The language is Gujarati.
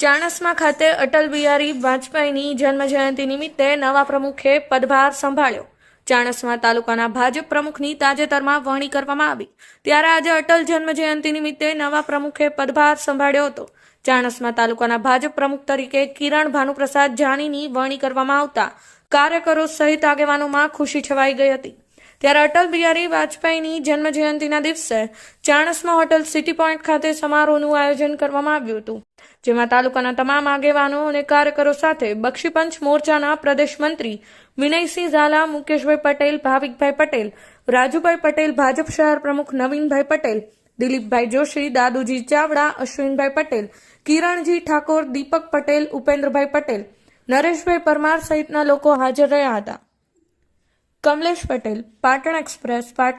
ચાણસ્મા ખાતે અટલ બિહારી વાજપેયીની જન્મજયંતિ નિમિત્તે નવા પ્રમુખે પદભાર સંભાળ્યો. ચાણસમા તાલુકાના ભાજપ પ્રમુખની તાજેતરમાં વરણી કરવામાં આવી. ત્યારે આજે અટલ જન્મજયંતિ નિમિત્તે નવા પ્રમુખે પદભાર સંભાળ્યો હતો. ચાણસમા તાલુકાના ભાજપ પ્રમુખ તરીકે કિરણ ભાનુપ્રસાદ જાનીની વરણી કરવામાં આવતા કાર્યકરો સહિત આગેવાનોમાં ખુશી છવાઈ ગઈ હતી. ત્યારે અટલ બિહારી વાજપેયીની જન્મજયંતિના દિવસે ચાણસમાં હોટલ સિટી પોઈન્ટ ખાતે સમારોહનું આયોજન કરવામાં આવ્યું હતું, જેમાં તાલુકાના તમામ આગેવાનો અને કાર્યકરો સાથે બક્ષીપંચ મોરચાના પ્રદેશ મંત્રી વિનયસિંહ ઝાલા, મુકેશભાઈ પટેલ, ભાવિકભાઈ પટેલ, રાજુભાઈ પટેલ, ભાજપ શહેર પ્રમુખ નવીનભાઈ પટેલ, દિલીપભાઈ જોશી, દાદુજી ચાવડા, અશ્વિનભાઈ પટેલ, કિરણજી ઠાકોર, દીપક પટેલ, ઉપેન્દ્રભાઈ પટેલ, નરેશભાઈ પરમાર સહિતના લોકો હાજર રહ્યા હતા. કમલેશ પટેલ પાટણ એક્સપ્રેસ પાટણ